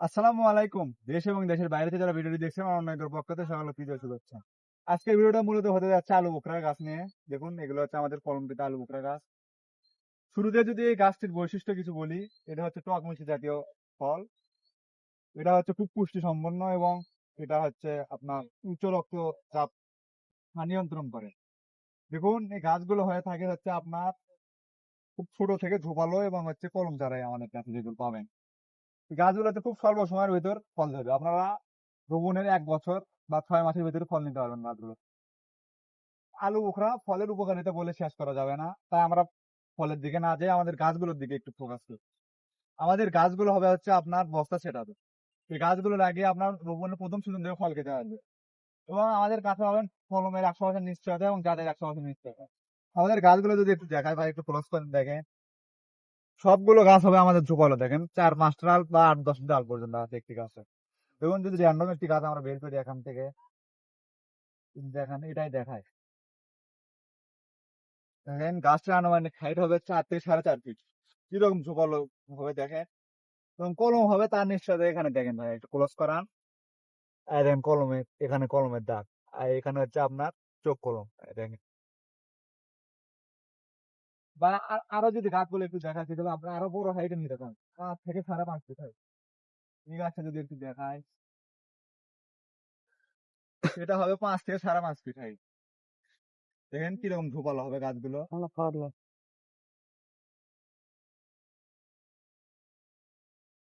আসসালামু আলাইকুম। দেশ এবং দেশের বাইরে যারা ভিডিওটি দেখছেন, আমার অনেকের পক্ষ থেকে সকলে প্রিয় শুভেচ্ছা। আজকের ভিডিওটা মূলত হতে যাচ্ছে আলু বোকরা গাছ নিয়ে। দেখুন, এগুলো হচ্ছে আমাদের কলমটিতে আলু বোকরা গাছ। শুরুতে যদি এই গাছটির বৈশিষ্ট্য কিছু বলি, এটা হচ্ছে টক মিষ্টি জাতীয় ফল। এটা হচ্ছে খুব পুষ্টি সম্পন্ন এবং এটা হচ্ছে আপনার উচ্চ রক্তচাপ নিয়ন্ত্রণ করে। দেখুন, এই গাছগুলো হয়ে থাকে হচ্ছে আপনার খুব ছোট থেকে ঝোপালো এবং হচ্ছে কলম চারাই আমাদের কাছে যেগুলো পাবেন। গাছগুলোতে খুব স্বল্প সময়ের ভিতর ফল ধরবে। আপনারা রোপণের এক বছর বা ছয় মাসের ভিতরে ফল নিতে পারবেন গাছগুলো আলু বোখরা ফলের উপকারিতা বলে শেষ করা যাবে না। তাই আমরা ফলের দিকে না যেয়ে আমাদের গাছগুলোর দিকে একটু ফোকাস করি। আমাদের গাছগুলো হবে হচ্ছে আপনার বস্তা সেটাতে এই গাছগুলো লাগিয়ে আপনার রোপণের প্রথম সিজন থেকে ফল খেতে আসবে এবং আমাদের কাছে পাবেন ফলমের একশো পার্সেন্ট নিশ্চয়তা এবং যাদের একশো পার্সেন্ট নিশ্চয়তা। আমাদের গাছগুলো যদি একটু দেখায় বা একটু ক্লোজ করে দেখেন। সবগুলো গাছ হবে আমাদের ঝোপালো দেখেন। চার পাঁচটা ডাল বা আট দশ ডাল পর্যন্ত আছে একটি গাছে। দেখুন, যদি র্যান্ডম একটি গাছ আমরা বের করি এখান থেকে, দেখেন, এটাই দেখায়। দেখেন, গাছটা আনুমানিক হাইট হবে চার থেকে সাড়ে চার ফিট কীরকম ঝোপালো হবে, দেখেন। এবং কলম হবে, তার নিশ্চয়তা এখানে দেখেন ভাই, একটু ক্লোজ করান। আর দেখেন কলমের এখানে কলমের দাগ। আর এখানে হচ্ছে আপনার চোখ কলম দেখেন। বা আরও যদি গাছগুলো একটু দেখাচ্ছি তাহলে আপনার আরও বড় হাইটে নিতে পারেন। পাঁচ থেকে সাড়ে পাঁচ ফিট হয় এই গাছটা যদি একটু দেখায়। এটা হবে পাঁচ থেকে সাড়ে পাঁচ ফিট হাইট দেখেন কীরকম ঝোপালো হবে গাছগুলো।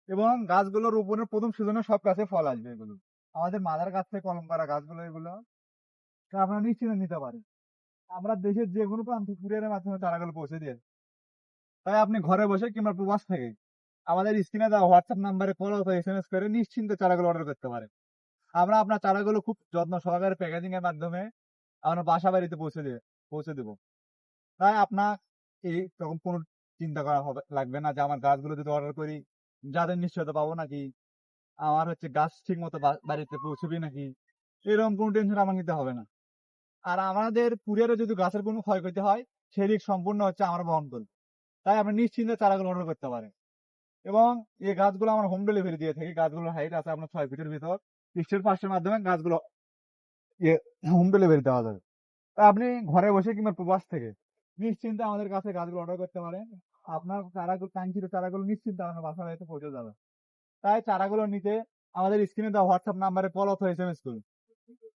এবং গাছগুলো রোপণের প্রথম সিজনে সব গাছে ফল আসবে এগুলো। আমাদের মাদার গাছ থেকে কলম করা গাছগুলো এগুলো। তা আপনারা নিশ্চিন্তে নিতে পারেন। আমরা দেশের যে কোনো প্রান্তে কুরিয়ারের মাধ্যমে চারাগুলো পৌঁছে দিয়ে তাই আপনি ঘরে বসে কিংবা প্রবাস থেকে আমাদের স্ক্রিনে দেওয়া হোয়াটসঅ্যাপ নাম্বারে কল অথবা এস এম এস করে নিশ্চিন্তে চারাগুলো অর্ডার করতে পারেন। আমরা আপনার চারাগুলো খুব যত্ন সহকারে প্যাকেজিং এর মাধ্যমে আমরা বাসা বাড়িতে পৌঁছে দিয়ে, পৌঁছে দেব। তাই আপনার এই তখন কোনো চিন্তা করা হবে, লাগবে না যে আমার গাছগুলো যদি অর্ডার করি, যাদের নিশ্চয়তা পাবো নাকি, আমার হচ্ছে গাছ ঠিক মতো বাড়িতে পৌঁছবি নাকি, এরকম কোনো টেনশন আমার নিতে হবে না। আর আমাদের কুরিয়ারে যদি গাছের কোনো ক্ষয়ক্ষতি হয় সেদিক সম্পূর্ণ হচ্ছে আমরা বহন তাই আপনি নিশ্চিন্তে চারাগুলো অর্ডার করতে পারেন। এবং এই গাছগুলো আমরা হোম ডেলিভারি দিয়ে থাকি। গাছগুলোর হাইট আছে আপনার ছয় ফিটের ভিতর। স্টিল পাশের মাধ্যমে গাছগুলো হোম ডেলিভারি দেওয়া যাবে। আপনি ঘরে বসে কিংবা প্রবাস থেকে নিশ্চিন্তে আমাদের কাছে গাছগুলো অর্ডার করতে পারেন। আপনার চারাগুলো কাঙ্ক্ষিত চারাগুলো নিশ্চিন্তে আপনার বাসা বাড়িতে পৌঁছে যাবে। তাই চারাগুলো নিতে আমাদের স্ক্রিনে দেওয়া হোয়াটসঅ্যাপ নাম্বারে কল অথবা এস এম এস করুন।